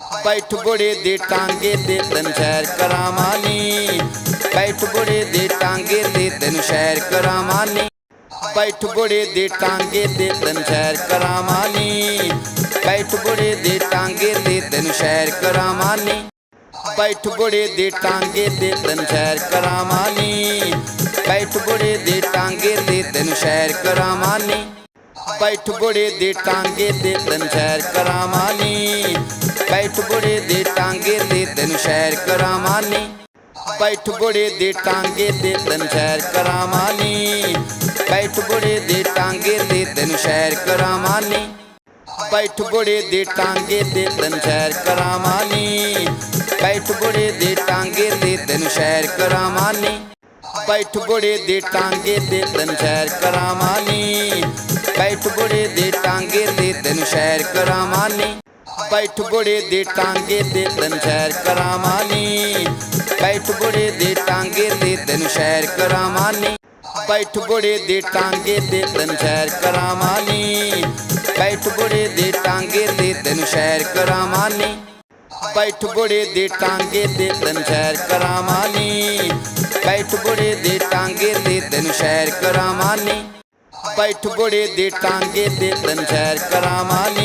ਬੈਠ ਬੁੜੇ ਦੇ ਟਾਂਗੇ ਤੇ ਤਨ ਸ਼ਹਿਰ ਕਰਾਵਾਨੀ ਬੈਠ ਬੁੜੇ ਦੇ ਟਾਂਗੇ ਤੇ ਤਨ ਸ਼ਹਿਰ ਕਰਾਵਾਨੀ ਬੈਠ ਬੁੜੇ ਦੇ ਟਾਂਗੇ ਤੇ ਤਨ ਸ਼ਹਿਰ ਕਰਾਵਾਨੀ ਬੈਠ ਬੁੜੇ ਦੇ ਟਾਂਗੇ ਤੇ ਤਨ ਸ਼ਹਿਰ ਕਰਾਵਾਨੀ ਬੈਠ ਬੁੜੇ ਦੇ ਟਾਂਗੇ ਤੇ ਤਨ ਸ਼ਹਿਰ ਕਰਾਵਾਨੀ ਬੈਠ ਬੁੜੇ ਦੇ ਟਾਂਗੇ ਤੇ ਤਨ ਸ਼ਹਿਰ ਕਰਾਵਾਨੀ ਬੈਠ ਬੁੜੇ ਦੇ ਟਾਂਗੇ ਤੇ ਤਨ ਸ਼ਹਿਰ ਕਰਾਵਾਨੀ ਬੈਠ ਬੁੜੇ ਦੇ ਟਾਂਗੇ ਤੇ ਤਨ ਸ਼ਹਿਰ ਕਰਾਵਾਨੀ ਬੈਠ ਬੁੜੇ ਦੇ ਟਾਂਗੇ ਤੇ ਤਨ ਸ਼ਹਿਰ ਕਰਾਵਾਨੀ ਬੈਠ ਬੁੜੇ ਦੇ ਟਾਂਗੇ ਤੇ ਤਨ ਸ਼ਹਿਰ ਕਰਾਵਾਨੀ ਬੈਠ ਬੁੜੇ ਦੇ ਟਾਂਗੇ ਤੇ ਤਨ ਸ਼ਹਿਰ ਕਰਾਵਾਨੀ ਬੈਠ ਬੁੜੇ ਦੇ ਟਾਂਗੇ ਤੇ ਤਨ ਸ਼ਹਿਰ ਕਰਾਵਾਨੀ ਬੈਠ ਬੁੜੇ ਦੇ ਟਾਂਗੇ ਤੇ ਤਨ ਸ਼ਹਿਰ ਕਰਾਵਾਨੀ ਬੈਠ ਬੁੜੇ ਦੇ ਟਾਂਗੇ ਤੇ ਤਨ ਸ਼ਹਿਰ ਕਰਾਵਾਨੀ ਬੈਠ ਬੁੜੇ ਦੇ ਟਾਂਗੇ ਤੇ ਤਨ ਸ਼ਹਿਰ ਕਰਾਵਾਨੀ ਬੈਠ ਬੁੜੇ ਦੇ ਟਾਂਗੇ ਤੇ ਤਨ ਸ਼ਹਿਰ ਕਰਾਵਾਨੀ ਬੈਠ ਬੁੜੇ ਦੇ ਟਾਂਗੇ ਤੇ ਤਨ ਸ਼ਹਿਰ ਕਰਾਵਾਨੀ ਬੈਠ ਬੁੜੇ ਦੇ ਟਾਂਗੇ ਤੇ ਤਨ ਸ਼ਹਿਰ ਕਰਾਵਾਨੀ ਬੈਠ ਬੁੜੇ ਦੇ ਟਾਂਗੇ ਤੇ ਤਨ ਸ਼ਹਿਰ ਕਰਾਵਾਨੀ ਬੈਠ ਬੁੜੇ ਦੇ ਟਾਂਗੇ ਤੇ ਤਨ ਸ਼ਹਿਰ ਕਰਾਵਾਨੀ ਬੈਠ ਬੁੜੇ ਦੇ ਟਾਂਗੇ ਤੇ ਤਨ ਸ਼ਹਿਰ ਕਰਾਵਾਨੀ